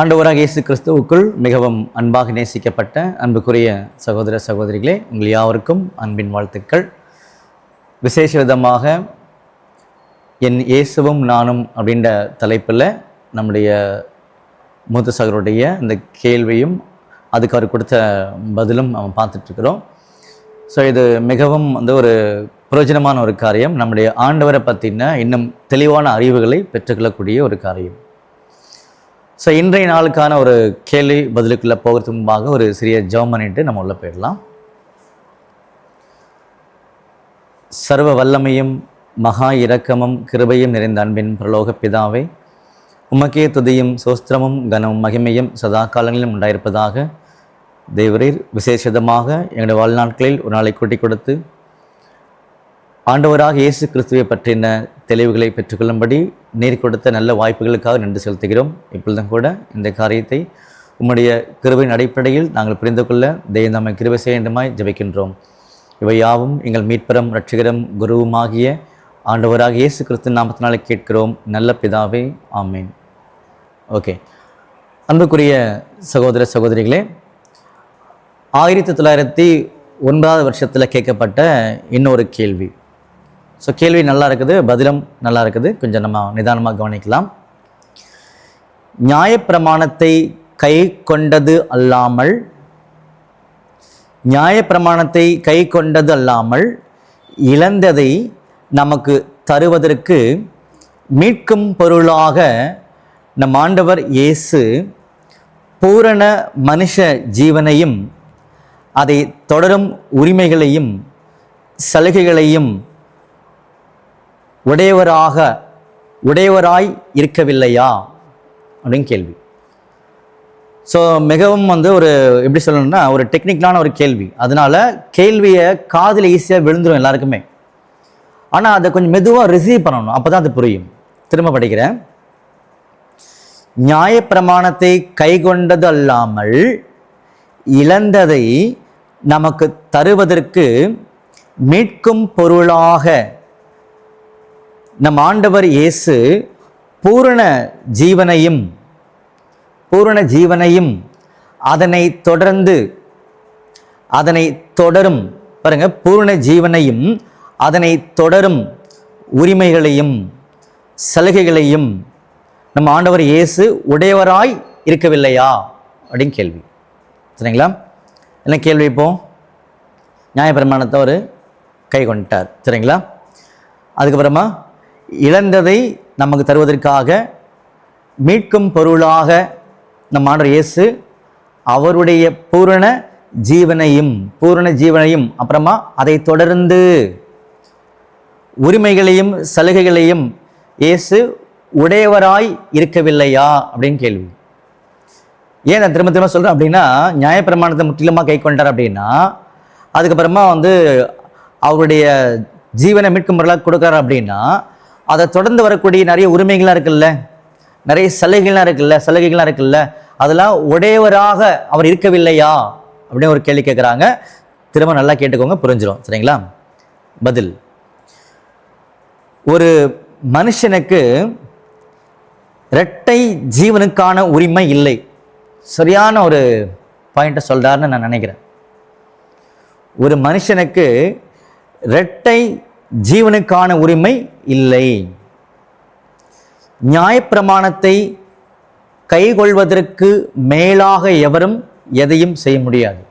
ஆண்டவராக இயேசு கிறிஸ்துவுக்குள் மிகவும் அன்பாக நேசிக்கப்பட்ட அன்புக்குரிய சகோதர சகோதரிகளே உங்கள் யாவருக்கும் அன்பின் வாழ்த்துக்கள். விசேஷ விதமாக என் இயேசுவும் நானும் அப்படின்ற தலைப்பில் நம்முடைய மூத்த சகருடைய இந்த கேள்வியும் அதுக்கு அவர் கொடுத்த பதிலும் நம்ம பார்த்துட்ருக்குறோம். ஸோ இது மிகவும் வந்து ஒரு பிரயோஜனமான ஒரு காரியம். நம்முடைய ஆண்டவரை பற்றின இன்னும் தெளிவான அறிவுகளை பெற்றுக்கொள்ளக்கூடிய ஒரு காரியம். ஸோ இன்றைய நாளுக்கான ஒரு கேள்வி பதிலுக்குள்ளே போகிறதுக்கு முன்பாக ஒரு சிறிய ஜெபம் பண்ணிட்டு நம்ம உள்ள போயிடலாம். சர்வ வல்லமையும் மகா இரக்கமும் கிருபையும் நிறைந்த அன்பின் பிரலோக பிதாவை உமக்கே துதியும் சோஸ்திரமும் கனமும் மகிமையும் சதா காலங்களிலும் உண்டாயிருப்பதாக தேவரீர் விசேஷதமாக எங்களுடைய வாழ்நாட்களில் ஒரு நாளை கூட்டிக் கொடுத்து ஆண்டவராக இயேசு கிறிஸ்துவை பற்றின தெளிவுகளை பெற்றுக்கொள்ளும்படி நீர் கொடுத்த நல்ல வாய்ப்புகளுக்காக நன்றி செலுத்துகிறோம். இப்பொழுதும் கூட இந்த காரியத்தை உம்முடைய கிருபையின் அடிப்படையில் நாங்கள் புரிந்து கொள்ள தெய்வம் கிருபை செய்யண்டுமாய் ஜபிக்கின்றோம் ஜெபிக்கின்றோம். இவை யாவும் எங்கள் மீட்பரம் ரட்சகரம் குருவுமாகிய ஆண்டவராக இயேசு கிறிஸ்து நாமத்தினாலே கேட்கிறோம். நல்ல பிதாவே ஆமேன். ஓகே. அன்புக்குரிய சகோதர சகோதரிகளே ஆயிரத்தி தொள்ளாயிரத்தி ஒன்பதாவது வருஷத்தில் கேட்கப்பட்ட இன்னொரு கேள்வி. ஸோ கேள்வி நல்லா இருக்குது பதிலும் நல்லா இருக்குது கொஞ்சம் நம்ம நிதானமாக கவனிக்கலாம். நியாயப்பிரமாணத்தை கை கொண்டது அல்லாமல் நியாயப்பிரமாணத்தை கை கொண்டது அல்லாமல் இழந்ததை நமக்கு தருவதற்கு மீட்கும் பொருளாக நம் ஆண்டவர் இயேசு பூரண மனுஷ ஜீவனையும் அதை தொடரும் உரிமைகளையும் சலுகைகளையும் உடையவராக உடையவராய் இருக்கவில்லையா? அப்படின்னு கேள்வி. ஸோ மிகவும் வந்து ஒரு எப்படி சொல்லணும்னா ஒரு டெக்னிக்கலான ஒரு கேள்வி. அதனால் கேள்வியை காதில் ஈஸியாக விழுந்துடும் எல்லாருக்குமே. ஆனால் அதை கொஞ்சம் மெதுவாக ரிசீவ் பண்ணணும். அப்போ தான் அது புரியும். திரும்ப படிக்கிறேன். நியாயப்பிரமாணத்தை கைகொண்டது அல்லாமல் இழந்ததை நமக்கு தருவதற்கு மீட்கும் பொருளாக நம் ஆண்டவர் இயேசு பூரண ஜீவனையும் பூரண ஜீவனையும் அதனை தொடர்ந்து அதனை தொடரும். பாருங்க பூரண ஜீவனையும் அதனை தொடரும் உரிமைகளையும் சலுகைகளையும் நம்ம ஆண்டவர் இயேசு உடையவராய் இருக்கவில்லையா? அப்படின்னு கேள்வி. சரிங்களா? என்ன கேள்வி இப்போ? நியாயப்பிரமாணத்தை அவர் கை கொண்டுட்டார். சரிங்களா? அதுக்கப்புறமா இழந்ததை நமக்கு தருவதற்காக மீட்கும் பொருளாக நம் ஆண்டர் இயேசு அவருடைய பூரண ஜீவனையும் பூரண ஜீவனையும் அப்புறமா அதை தொடர்ந்து உரிமைகளையும் சலுகைகளையும் இயேசு உடையவராய் இருக்கவில்லையா? அப்படின்னு கேள்வி. ஏன் நான் திரும்ப திரும்ப சொல்கிறேன் அப்படின்னா நியாயப்பிரமாணத்தை முற்றிலுமாக கை கொண்டார் அப்படின்னா அதுக்கப்புறமா வந்து அவருடைய ஜீவனை மீட்கும் பொருளாக கொடுக்குறாரு அப்படின்னா அதை தொடர்ந்து வரக்கூடிய நிறைய உரிமைகள்லாம் இருக்குல்ல? நிறைய சலுகைகள்லாம் இருக்குல்ல? சலுகைகள்லாம் இருக்குல்ல? அதெல்லாம் உடையவராக அவர் இருக்கவில்லையா? அப்படின்னு ஒரு கேள்வி கேட்குறாங்க. திரும்ப நல்லா கேட்டுக்கோங்க புரிஞ்சிடும் சரிங்களா? பதில். ஒரு மனுஷனுக்கு இரட்டை ஜீவனுக்கான உரிமை இல்லை. சரியான ஒரு பாயிண்ட்டை சொல்கிறாருன்னு நான் நினைக்கிறேன். ஒரு மனுஷனுக்கு இரட்டை ஜீவனுக்கான உரிமை இல்லை. நியாயப்பிரமாணத்தை கைகொள்வதற்கு மேலாக எவரும் எதையும் செய்ய முடியாது.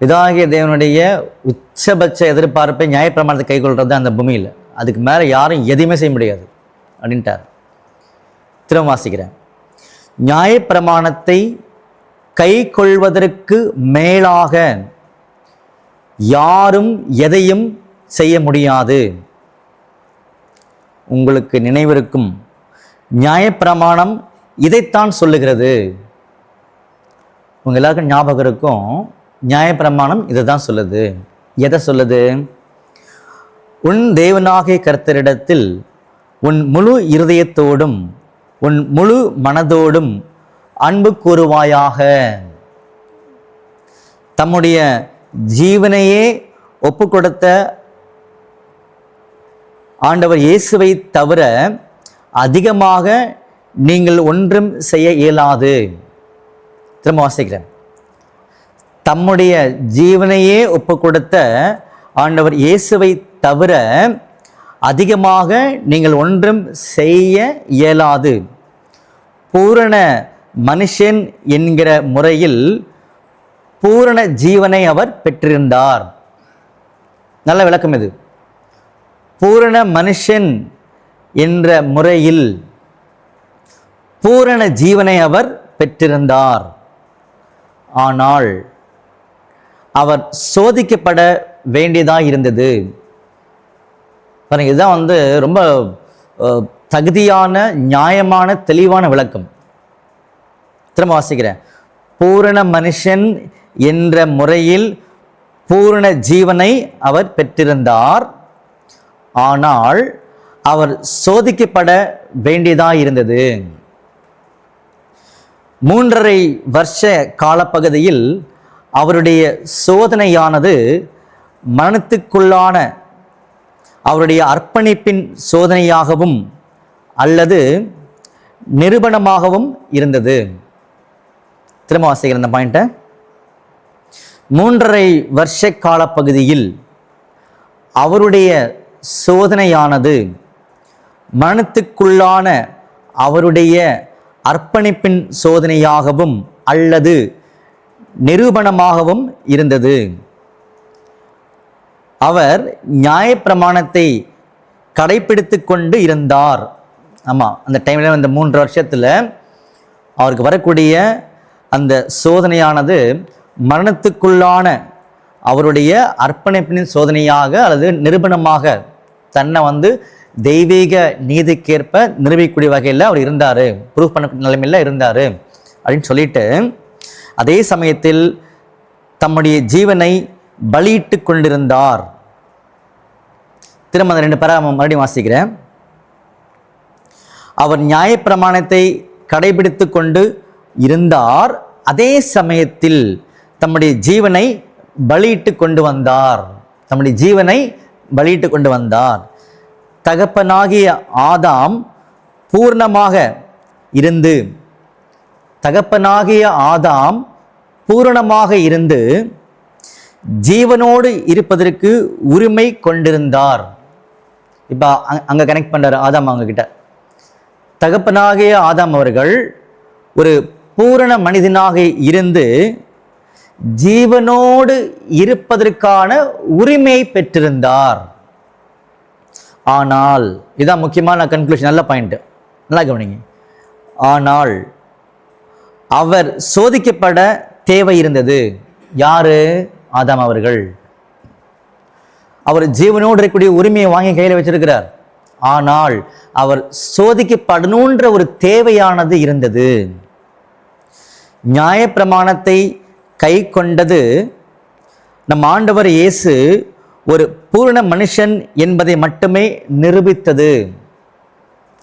இதாகிய தேவனுடைய உச்சபட்ச எதிர்பார்ப்பை நியாயப்பிரமாணத்தை கைகொள்றது அந்த பூமியில். அதுக்கு மேலே யாரும் எதையுமே செய்ய முடியாது. அப்படின்ட்டார். திரும்ப வாசிக்கிறேன். நியாயப்பிரமாணத்தை கை கொள்வதற்கு மேலாக யாரும் எதையும் செய்ய முடியாது. உங்களுக்கு நினைவிருக்கும் நியாயப்பிரமாணம் இதைத்தான் சொல்லுகிறது. உங்கள் எல்லாருக்கும் ஞாபகம் இருக்கும் நியாயப்பிரமாணம் இதை தான் சொல்லுது. எதை சொல்லுது? உன் தேவனாகிய கர்த்தரிடத்தில் உன் முழு இருதயத்தோடும் உன் முழு மனதோடும் அன்பு கூறுவாயாக. தம்முடைய ஜீவனையே ஒப்பு கொடுத்த ஆண்டவர் இயேசுவை தவிர அதிகமாக நீங்கள் ஒன்றும் செய்ய இயலாது. திரும்ப வாசிக்கிறேன். தம்முடைய ஜீவனையே ஒப்பு கொடுத்த ஆண்டவர் இயேசுவை தவிர அதிகமாக நீங்கள் ஒன்றும் செய்ய இயலாது. பூரண மனுஷன் என்கிற முறையில் பூரண ஜீவனை அவர் பெற்றிருந்தார். நல்ல விளக்கம் இது. பூரண மனுஷன் என்ற முறையில் பூரண ஜீவனை அவர் பெற்றிருந்தார். ஆனால் அவர் சோதிக்கப்பட வேண்டியதாக இருந்தது. இதுதான் வந்து ரொம்ப தகுதியான நியாயமான தெளிவான விளக்கம். திரும்ப வாசிக்கிறேன். பூரண மனுஷன் என்ற முறையில் பூரண ஜீவனை அவர் பெற்றிருந்தார். ஆனால் அவர் சோதிக்கப்பட வேண்டியதாக இருந்தது. மூன்றரை வருஷ காலப்பகுதியில் அவருடைய சோதனையானது மனத்துக்குள்ளான அவருடைய அர்ப்பணிப்பின் சோதனையாகவும் அல்லது நிரூபணமாகவும் இருந்தது. திரும்ப வாசிக்கிற அந்த பாயிண்ட்டை. மூன்றரை வருஷ காலப்பகுதியில் அவருடைய சோதனையானது. மரணத்துக்குள்ளான அவருடைய அர்ப்பணிப்பின் சோதனையாகவும் அல்லது நிரூபணமாகவும் இருந்தது. அவர் நியாயப்பிரமாணத்தை கடைப்பிடித்து கொண்டு இருந்தார். ஆமாம் அந்த டைமில் அந்த மூன்று வருஷத்தில் அவருக்கு வரக்கூடிய அந்த சோதனையானது மரணத்துக்குள்ளான அவருடைய அர்ப்பணிப்பின் சோதனையாக அல்லது நிரூபணமாக தன்னை வந்து தெய்வீக நீதிக்கேற்ப நிரூபிக்கக்கூடிய வகையில் அவர் இருந்தார். ப்ரூஃப் பண்ணக்கூடிய நிலைமையில் இருந்தார். அப்படின்னு சொல்லிட்டு அதே சமயத்தில் தம்முடைய ஜீவனை பலியிட்டு கொண்டிருந்தார். திரும்ப அந்த ரெண்டு பேரை மறுபடியும் வாசிக்கிறேன். அவர் நியாயப்பிரமாணத்தை கடைபிடித்து கொண்டு இருந்தார். அதே சமயத்தில் தம்முடைய ஜீவனை பலியிட்டு கொண்டு வந்தார். தம்முடைய ஜீவனை பலியிட்டு கொண்டு வந்தார் தகப்பனாகிய ஆதாம் பூர்ணமாக இருந்து தகப்பனாகிய ஆதாம் பூரணமாக இருந்து ஜீவனோடு இருப்பதற்கு உரிமை கொண்டிருந்தார். இப்போ அங்கே கனெக்ட் பண்ணுறாரு ஆதாம் அவங்கக்கிட்ட தகப்பனாகிய ஆதாம் அவர்கள் ஒரு பூரண மனிதனாக இருந்து ஜீவனோடு இருப்பதற்கான உரிமை பெற்றிருந்தார். ஆனால் இதான் முக்கியமான கன்க்ளூஷன் நல்ல பாயிண்ட் நல்லா கவனிங்க. ஆனால் அவர் சோதிக்கப்பட தேவை இருந்தது. யாரு? ஆதாம் அவர்கள். அவர் ஜீவனோடு இருக்கக்கூடிய உரிமையை வாங்கி கையில் வச்சிருக்கிறார். ஆனால் அவர் சோதிக்கப்படணுன்ற ஒரு தேவையானது இருந்தது. நியாயப்பிரமாணத்தை கை கொண்டது நம் ஆண்டவர் இயேசு ஒரு பூரண மனுஷன் என்பதை மட்டுமே நிரூபித்தது.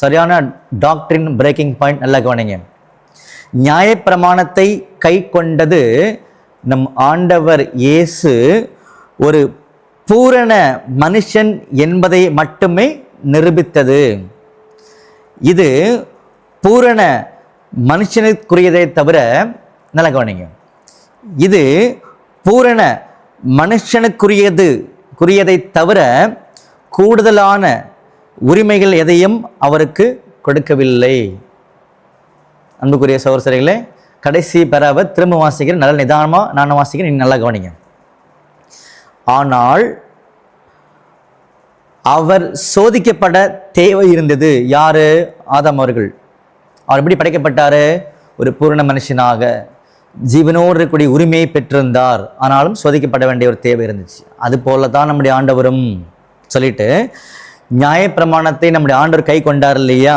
சரியான டாக்டரின் பிரேக்கிங் பாயிண்ட் நல்லா கவனிங்க. நியாயப்பிரமாணத்தை கை கொண்டது நம் ஆண்டவர் இயேசு ஒரு பூரண மனுஷன் என்பதை மட்டுமே நிரூபித்தது. இது பூரண மனுஷனுக்குரியதை தவிர நல்லா கவனிங்க. இது பூரண மனுஷனுக்குரியது குறியதை தவிர கூடுதலான உரிமைகள் எதையும் அவருக்கு கொடுக்கவில்லை. அன்புக்குரிய சகோதரர்களே கடைசி பெறாவை திரும்ப வாசிக்கிறேன் நல்ல நிதானமாக நான் வாசிக்கிறேன் நீங்கள் நல்லா கவனிங்க. ஆனால் அவர் சோதிக்கப்பட தேவை இருந்தது. யாரு? ஆதாம் அவர்கள். அவர் எப்படி படைக்கப்பட்டாரு? ஒரு பூரண மனுஷனாக. ஜீவனோடு இருக்கக்கூடிய உரிமையை பெற்றிருந்தார். ஆனாலும் சோதிக்கப்பட வேண்டிய ஒரு தேவை இருந்துச்சு. அது போல தான் நம்முடைய ஆண்டவரும் சொல்லிட்டு நியாயப்பிரமாணத்தை நம்முடைய ஆண்டவர் கை கொண்டார் இல்லையா?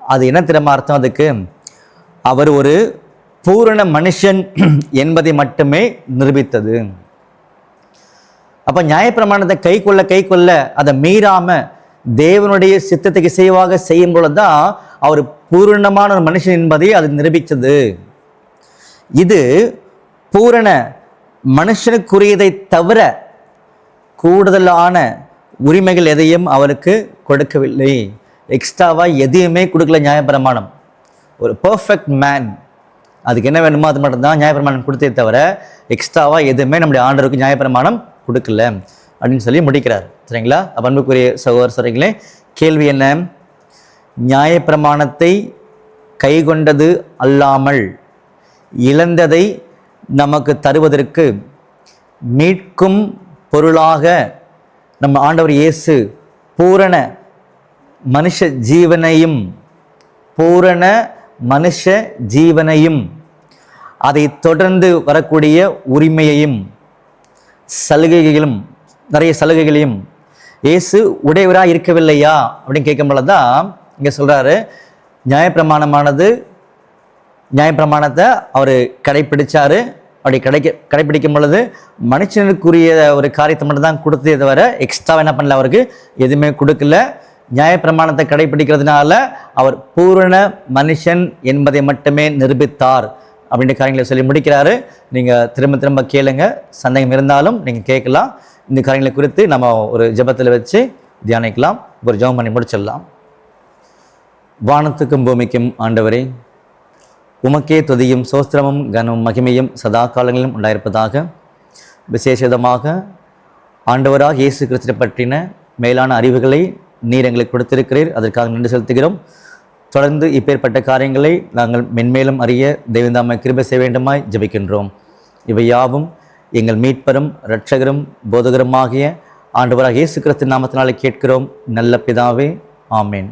அது என்ன திறமை அர்த்தம் அதுக்கு? அவர் ஒரு பூரண மனுஷன் என்பதை மட்டுமே நிரூபித்தது. அப்போ நியாயப்பிரமாணத்தை கை கொள்ள கை கொள்ள அதை மீறாமல் தேவனுடைய சித்தத்துக்கு இசைவாக செய்யும் பொழுதுதான் அவர் பூரணமான ஒரு மனுஷன் என்பதை அது நிரூபித்தது. இது பூரண மனுஷனுக்குரியதை தவிர கூடுதலான உரிமைகள் எதையும் அவருக்கு கொடுக்கவில்லை. எக்ஸ்ட்ராவாக எதையுமே கொடுக்கல நியாயப்பிரமாணம். ஒரு பர்ஃபெக்ட் மேன் அதுக்கு என்ன வேணுமோ அது மட்டும்தான் நியாயப்பிரமாணம் கொடுத்தே தவிர எக்ஸ்ட்ராவாக எதுவுமே நம்முடைய ஆண்டவருக்கு நியாயப்பிரமாணம் கொடுக்கல. அப்படின்னு சொல்லி முடிக்கிறார். சரிங்களா? அப்ப அன்புக்குரிய சகோதர சரிங்களே கேள்வி என்ன? நியாயப்பிரமாணத்தை கைகொண்டது அல்லாமல் இழந்ததை நமக்கு தருவதற்கு மீட்கும் பொருளாக நம்ம ஆண்டவர் இயேசு பூரண மனுஷ ஜீவனையும் பூரண மனுஷ ஜீவனையும் அதை தொடர்ந்து வரக்கூடிய உரிமையையும் சலுகைகளும் நிறைய சலுகைகளையும் இயேசு உடையவராக இருக்கவில்லையா? அப்படின்னு கேட்கும்போது தான் இங்கே சொல்கிறாரு நியாயப்பிரமாணமானது நியாயப்பிரமாணத்தை அவர் கடைப்பிடிச்சாரு. அப்படி கிடைக்க கடைப்பிடிக்கும் பொழுது மனுஷனுக்குரிய ஒரு காரியத்தை மட்டும் தான் கொடுத்ததே தவிர எக்ஸ்ட்ரா என்ன பண்ணல அவருக்கு? எதுவுமே கொடுக்கல. நியாயப்பிரமாணத்தை கடைப்பிடிக்கிறதுனால அவர் பூரண மனுஷன் என்பதை மட்டுமே நிரூபித்தார் அப்படின்ற காரியங்களை சொல்லி முடிக்கிறாரு. நீங்கள் திரும்ப திரும்ப கேளுங்க. சந்தேகம் இருந்தாலும் நீங்கள் கேட்கலாம். இந்த காரியங்களை குறித்து நம்ம ஒரு ஜெபத்தில் வச்சு தியானிக்கலாம். ஒரு ஜெபம் பண்ணி முடிச்சிடலாம். வானத்துக்கும் பூமிக்கும் ஆண்டவரே உமக்கே துதியும் சோஸ்திரமும் கனமும் மகிமையும் சதா காலங்களிலும் உண்டாயிருப்பதாக விசேஷமாக ஆண்டவராக இயேசு கிறிஸ்துவை பற்றின மேலான அறிவுகளை நீர் எங்களுக்கு கொடுத்திருக்கிறீர். அதற்காக நன்றி செலுத்துகிறோம். தொடர்ந்து இப்பேற்பட்ட காரியங்களை நாங்கள் மென்மேலும் அறிய தெய்வந்தாமை கிருபை செய்ய வேண்டுமாய் ஜெபிக்கின்றோம். இவை யாவும் எங்கள் மீட்பரும் இரட்சகரும் போதகருமாகிய ஆண்டவராக இயேசு கிறிஸ்து நாமத்தினாலே கேட்கிறோம். நல்ல பிதாவே ஆமேன்.